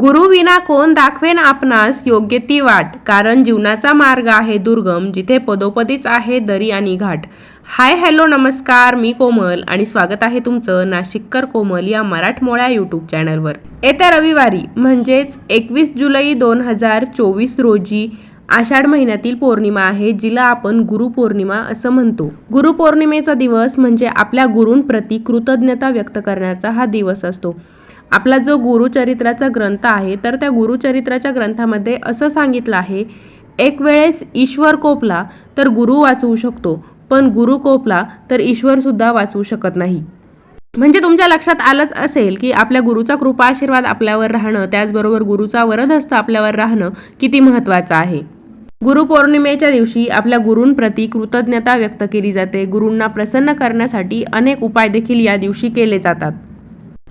गुरुविना कोण दाखवेन आपणास योग्य ती वाट. कारण जीवनाचा मार्ग आहे दुर्गम जिथे पदोपदीच आहे दरी आणि घाट. हाय हॅलो नमस्कार मी कोमल आणि स्वागत आहे तुमचं नाशिककर कोमल या मराठमोळ्या यूट्यूब चॅनलवर. येत्या रविवारी म्हणजेच एकवीस जुलै दोन हजार चोवीस रोजी आषाढ महिन्यातील पौर्णिमा आहे जिला आपण गुरुपौर्णिमा असं म्हणतो. गुरुपौर्णिमेचा दिवस म्हणजे आपल्या गुरूंप्रती कृतज्ञता व्यक्त करण्याचा हा दिवस असतो. आपला जो गुरुचरित्राचा ग्रंथ आहे तर त्या गुरुचरित्राच्या ग्रंथामध्ये असं सांगितलं आहे एक वेळेस ईश्वर कोपला तर गुरु वाचवू शकतो पण गुरु कोपला तर ईश्वरसुद्धा वाचवू शकत नाही. म्हणजे तुमच्या लक्षात आलंच असेल की आपल्या गुरुचा कृपा आशीर्वाद आपल्यावर राहणं त्याचबरोबर गुरुचा वरदहस्त आपल्यावर राहणं किती महत्त्वाचं आहे. गुरुपौर्णिमेच्या दिवशी आपल्या गुरूंप्रती कृतज्ञता व्यक्त केली जाते. गुरूंना प्रसन्न करण्यासाठी अनेक उपाय देखील या दिवशी केले जातात.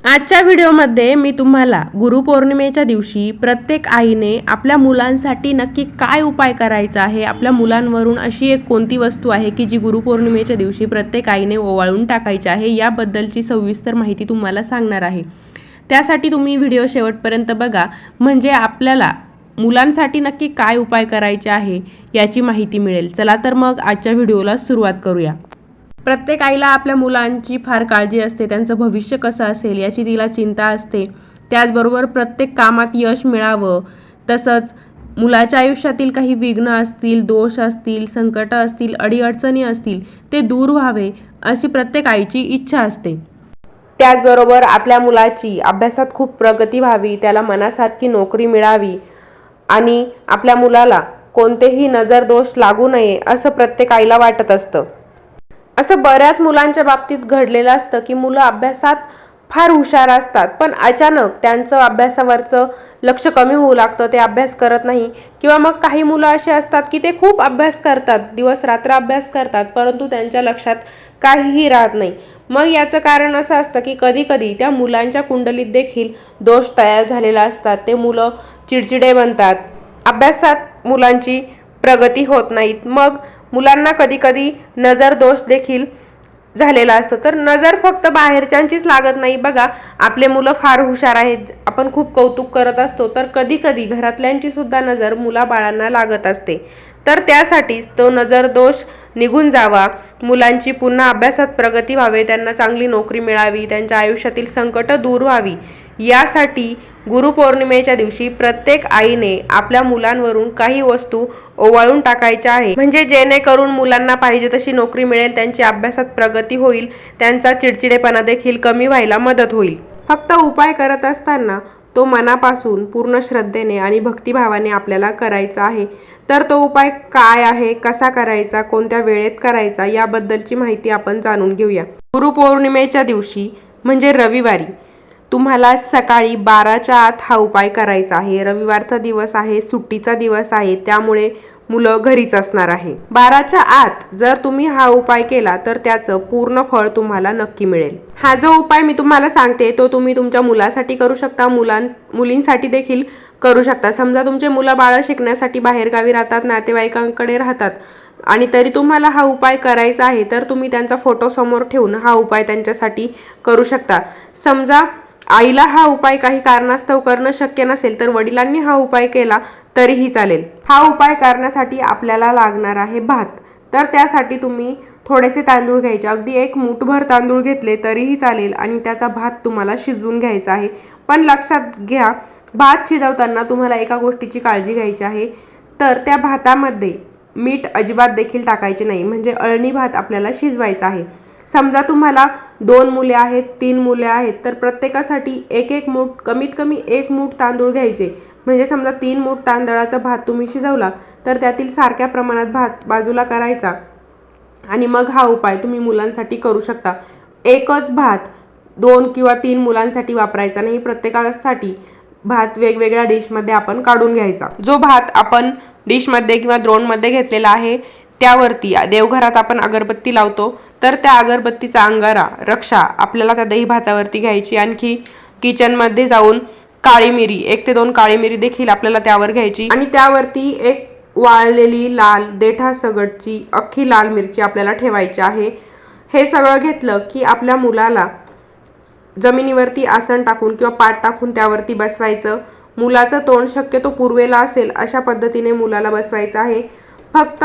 आजच्या व्हिडिओमध्ये मी तुम्हाला गुरुपौर्णिमेच्या दिवशी प्रत्येक आईने आपल्या मुलांसाठी नक्की काय उपाय करायचा आहे आपल्या मुलांवरून अशी एक कोणती वस्तू आहे की जी गुरुपौर्णिमेच्या दिवशी प्रत्येक आईने ओवाळून टाकायची आहे याबद्दलची सविस्तर माहिती तुम्हाला सांगणार आहे. त्यासाठी तुम्ही व्हिडिओ शेवटपर्यंत बघा म्हणजे आपल्याला मुलांसाठी नक्की काय उपाय करायचे आहे याची माहिती मिळेल. चला तर मग आजच्या व्हिडिओला सुरुवात करूया. प्रत्येक आईला आपल्या मुलांची फार काळजी असते त्यांचं भविष्य कसं असेल याची तिला चिंता असते. त्याचबरोबर प्रत्येक कामात यश मिळावं. तसंच मुलाच्या आयुष्यातील काही विघ्न असतील दोष असतील संकटं असतील अडीअडचणी असतील ते दूर व्हावे अशी प्रत्येक आईची इच्छा असते. त्याचबरोबर आपल्या मुलाची अभ्यासात खूप प्रगती व्हावी त्याला मनासारखी नोकरी मिळावी आणि आपल्या मुलाला कोणतेही नजर दोष लागू नये असं प्रत्येक आईला वाटत असतं. असं बऱ्याच मुलांच्या बाबतीत घडलेलं असतं की मुलं अभ्यासात फार हुशार असतात पण अचानक त्यांचं अभ्यासावरचं लक्ष कमी होऊ लागतं ते अभ्यास करत नाही. किंवा मग काही मुलं असे असतात की ते खूप अभ्यास करतात दिवस रात्र अभ्यास करतात परंतु त्यांच्या लक्षात काहीही राहत नाही. मग याचं कारण असं असतं की कधीकधी त्या मुलांच्या कुंडलीत देखील दोष तयार झालेला असतात. ते मुलं चिडचिडे बनतात. अभ्यासात मुलांची प्रगती होत नाहीत. मग मुलांना कधीकधी नजर दोष देखील झालेला असतो. तर नजर फक्त बाहेरच्यांचीच लागत नाही. बघा आपले मुलं फार हुशार आहेत. आपण खूप कौतुक करत असतो. तर कधी कधी घरातल्यांची सुद्धा नजर मुलाबाळांना लागत असते. तर त्यासाठीच तो नजर दोष निघून जावा. मुलांची पुन्हा अभ्यासात प्रगती व्हावे. त्यांना चांगली नोकरी मिळावी. त्यांच्या आयुष्यातील संकटं दूर व्हावी. यासाठी गुरुपौर्णिमेच्या दिवशी प्रत्येक आईने आपल्या मुलांवरून काही वस्तू ओवाळून टाकायच्या आहे म्हणजे जेणेकरून मुलांना पाहिजे तशी नोकरी मिळेल त्यांची अभ्यासात प्रगती होईल त्यांचा चिडचिडेपणा देखील कमी व्हायला मदत होईल. फक्त उपाय करत असताना तो मनापासून पूर्ण श्रद्धेने आणि भक्तिभावाने आपल्याला करायचा आहे. तर तो उपाय काय आहे कसा करायचा कोणत्या वेळेत करायचा याबद्दलची माहिती आपण जाणून घेऊया. गुरुपौर्णिमेच्या दिवशी म्हणजे रविवारी तुम्हाला सकाळी बाराच्या आत हा उपाय करायचा आहे. रविवारचा दिवस आहे सुट्टीचा दिवस आहे त्यामुळे मुलं घरीच असणार आहे. बाराच्या आत जर तुम्ही हा उपाय केला तर त्याचं पूर्ण फळ तुम्हाला नक्की मिळेल. हा जो उपाय मी तुम्हाला सांगते तो तुम्ही तुमच्या मुलासाठी करू शकता. मुलां मुलींसाठी देखील करू शकता. समजा तुमचे मुलं बाळं शिकण्यासाठी बाहेरगावी राहतात नातेवाईकांकडे राहतात आणि तरी तुम्हाला हा उपाय करायचा आहे तर तुम्ही त्यांचा फोटो समोर ठेवून हा उपाय त्यांच्यासाठी करू शकता. समजा आईला हा उपाय काही कारणास्तव करणं शक्य नसेल तर वडिलांनी हा उपाय केला तरीही चालेल. हा उपाय करण्यासाठी आपल्याला लागणार आहे भात. तर त्यासाठी तुम्ही थोडेसे तांदूळ घ्यायचे. अगदी एक मुठभर तांदूळ घेतले तरीही चालेल आणि त्याचा भात तुम्हाला शिजवून घ्यायचा आहे. पण लक्षात घ्या भात शिजवताना तुम्हाला एका गोष्टीची काळजी घ्यायची आहे. तर त्या भातामध्ये मीठ अजिबात देखील टाकायचे नाही. म्हणजे अळणी भात आपल्याला शिजवायचा आहे. समजा तुम्हाला दोन मुले आहेत तीन मुले आहेत तर प्रत्येकासाठी एक एक मूठ कमीत कमी एक मूठ तांदूळ घ्यायचे. म्हणजे समजा तीन मूठ तांदळाचा भात तुम्ही शिजवला तर त्यातील सारख्या प्रमाणात भात बाजूला करायचा. आणि मग हा उपाय तुम्ही मुलांसाठी करू शकता. एकच भात दोन किंवा तीन मुलांसाठी वापरायचा नाही प्रत्येकासाठी भात वेगवेगळ्या डिशमध्ये आपण काढून घ्यायचा. जो भात आपण डिशमध्ये किंवा द्रोणमध्ये घेतलेला आहे त्यावरती देवघरात आपण अगरबत्ती लावतो तर त्या अगरबत्तीचा अंगारा रक्षा आपल्याला त्या दही भातावरती घ्यायची. आणखी किचनमध्ये जाऊन काळी मिरी एक ते दोन काळी मिरी देखील आपल्याला त्यावर घ्यायची. आणि त्यावरती एक वाळलेली लाल देठा सगटची अख्खी लाल मिरची आपल्याला ठेवायची आहे. हे सगळं घेतलं की आपल्या मुलाला जमिनीवरती आसन टाकून किंवा पाट टाकून त्यावरती बसवायचं. मुलाचं तोंड शक्यतो पूर्वेला असेल अशा पद्धतीने मुलाला बसवायचं आहे. फक्त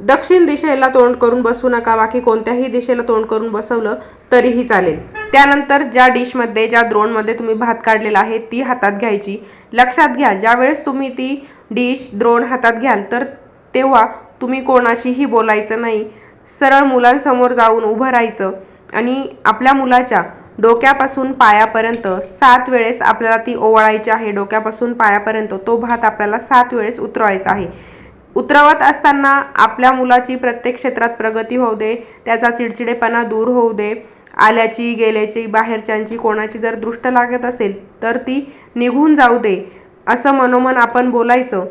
दक्षिण दिशेला तोंड करून बसू नका बाकी कोणत्याही दिशेला तोंड करून बसवलं तरीही चालेल. त्यानंतर ज्या डिशमध्ये ज्या द्रोणमध्ये तुम्ही भात काढलेला आहे ती हातात घ्यायची. लक्षात घ्या ज्यावेळेस तुम्ही ती डिश द्रोण हातात घ्याल तर तेव्हा तुम्ही कोणाशीही बोलायचं नाही. सरळ मुलांसमोर जाऊन उभं राहायचं आणि आपल्या मुलाच्या डोक्यापासून पायापर्यंत सात वेळेस आपल्याला ती ओवाळायची आहे. डोक्यापासून पायापर्यंत तो भात आपल्याला सात वेळेस उतरवायचा आहे. उतरवत असताना आपल्या मुलाची प्रत्येक क्षेत्रात प्रगती होऊ दे त्याचा चिडचिडेपणा दूर होऊ दे आल्याची गेल्याची बाहेरच्यांची कोणाची जर दृष्ट लागत असेल तर ती निघून जाऊ दे असं मनोमन आपण बोलायचं.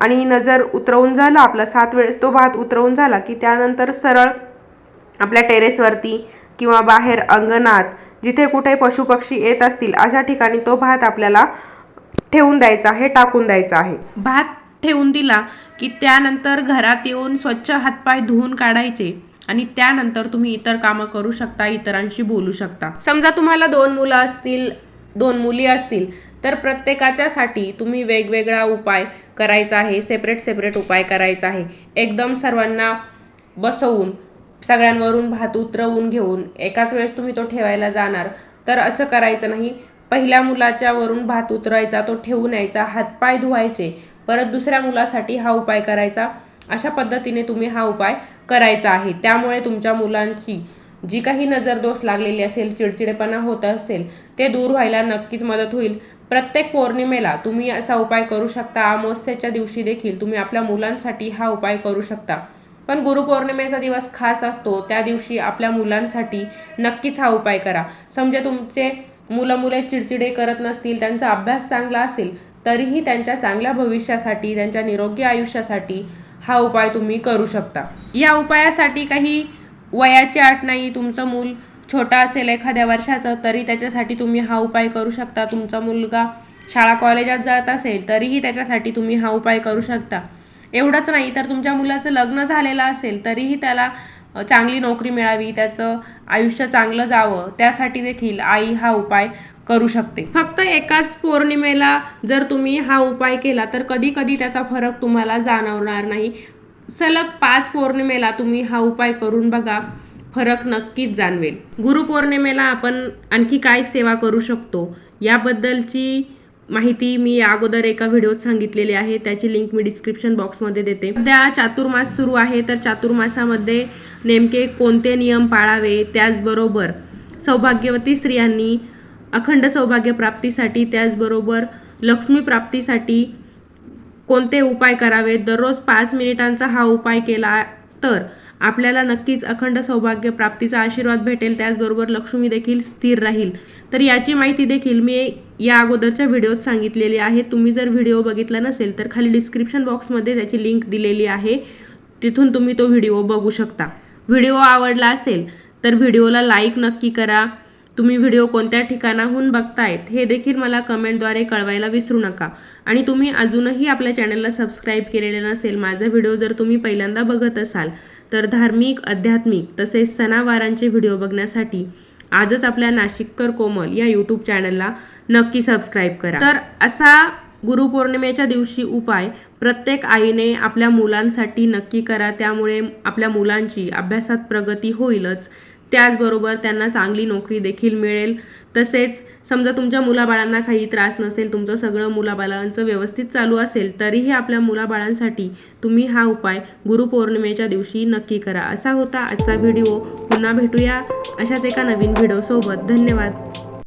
आणि नजर उतरवून झालं आपला सात वेळेस तो भात उतरवून झाला की त्यानंतर सरळ आपल्या टेरेसवरती किंवा बाहेर अंगणात जिथे कुठे पशुपक्षी येत असतील अशा ठिकाणी तो भात आपल्याला ठेवून द्यायचा आहे टाकून द्यायचा आहे. भात ठेवून दिला की त्यानंतर घरात येऊन स्वच्छ हातपाय धुवून काढायचे आणि त्यानंतर तुम्ही इतर कामं करू शकता इतरांशी बोलू शकता. समजा तुम्हाला दोन मुलं असतील दोन मुली असतील तर प्रत्येकाच्यासाठी तुम्ही वेगवेगळा उपाय करायचा आहे सेपरेट सेपरेट उपाय करायचा आहे. एकदम सर्वांना बसवून सगळ्यांवरून भात उतरवून घेऊन एकाच वेळेस तुम्ही तो ठेवायला जाणार तर असं करायचं नाही. पहिल्या मुलाच्या वरून भात उतरायचा तो ठेवून यायचा हातपाय धुवायचे परत दुसऱ्या मुलासाठी हा उपाय करायचा. अशा पद्धतीने तुम्ही हा उपाय करायचा आहे. त्यामुळे तुमच्या मुलांची जी काही नजर दोष लागलेली असेल चिडचिडेपणा होत असेल ते दूर व्हायला नक्कीच मदत होईल. प्रत्येक पौर्णिमेला तुम्ही असा उपाय करू शकता. अमावस्याच्या दिवशी देखील तुम्ही आपल्या मुलांसाठी हा उपाय करू शकता. पण गुरुपौर्णिमेचा दिवस खास असतो. त्या दिवशी आपल्या मुलांसाठी नक्कीच हा उपाय करा. समजा तुमचे मुलं मुले चिडचिडे करत नसतील त्यांचा अभ्यास चांगला असेल तरीही त्यांच्या चांगल्या भविष्यासाठी त्यांच्या निरोगी आयुष्यासाठी हा उपाय तुम्ही करू शकता. या उपायासाठी काही वयाची अट नाही तुमचं मूल छोटा असेल एखाद्या वर्षाचं तरी त्याच्यासाठी तुम्ही हा उपाय करू शकता. तुमचा मुलगा शाळा कॉलेजात जात असेल तरीही त्याच्यासाठी तुम्ही हा उपाय करू शकता. एवढंच नाही तर तुमच्या मुलाचं लग्न झालेलं असेल तरीही त्याला चांगली नोकरी मिळावी त्याचं आयुष्य चांगलं जावं त्यासाठी देखील आई हा उपाय करू शकते. फक्त एकाच पौर्णिमेला जर तुम्ही हा उपाय केला तर कधी कधी त्याचा फरक तुम्हाला जाणवणार नाही. सलग पाच पौर्णिमेला तुम्ही हा उपाय करून बघा फरक नक्कीच जाणवेल. गुरुपौर्णिमेला आपण आणखी काय सेवा करू शकतो याबद्दलची माहिती मी अगोदर एका व्हिडिओत सांगितलेली आहे. त्याची लिंक मी डिस्क्रिप्शन बॉक्समध्ये देते. सध्या चातुर्मास सुरू आहे तर चातुर्मासामध्ये नेमके कोणते नियम पाळावे त्याचबरोबर सौभाग्यवती स्त्रियांनी अखंड सौभाग्य प्राप्तीसाठी त्याचबरोबर लक्ष्मी प्राप्तीसाठी कोणते उपाय करावेत दररोज पाच मिनिटांचा हा उपाय केला तर आपल्याला नक्कीच अखंड सौभाग्य प्राप्तीचा आशीर्वाद भेटेल त्याचबरोबर लक्ष्मी देखील स्थिर राहील. तर याची माहिती देखील मी या अगोदरच्या व्हिडिओत सांगितलेली आहे. तुम्ही जर व्हिडिओ बघितला नसेल तर खाली डिस्क्रिप्शन बॉक्समध्ये त्याची लिंक दिलेली आहे. तिथून तुम्ही तो व्हिडिओ बघू शकता. व्हिडिओ आवडला असेल तर व्हिडिओला लाईक नक्की करा. तुम्ही व्हिडिओ कोणत्या ठिकाणाहून बघतायत हे देखील मला कमेंटद्वारे कळवायला विसरू नका. आणि तुम्ही अजूनही आपल्या चॅनलला सबस्क्राईब केलेले नसेल माझा व्हिडिओ जर तुम्ही पहिल्यांदा बघत असाल तर धार्मिक आध्यात्मिक तसेच सणावारांचे व्हिडिओ बघण्यासाठी आजच आपल्या नाशिककर कोमल या यूट्यूब चॅनलला नक्की सबस्क्राईब करा. तर असा गुरुपौर्णिमेच्या दिवशी उपाय प्रत्येक आईने आपल्या मुलांसाठी नक्की करा त्यामुळे आपल्या मुलांची अभ्यासात प्रगती होईलच. त्याचबरोबर त्यांना चांगली नोकरी देखील मिळेल. तसेच समजा तुमच्या मुलाबाळांना काही त्रास नसेल तुमचं सगळं मुलाबाळांचं व्यवस्थित चालू असेल तरीही आपल्या मुलाबाळांसाठी तुम्ही हा उपाय गुरुपौर्णिमेच्या दिवशी नक्की करा. असा होता आजचा व्हिडिओ. पुन्हा भेटूया अशाच एका नवीन व्हिडिओसोबत. धन्यवाद.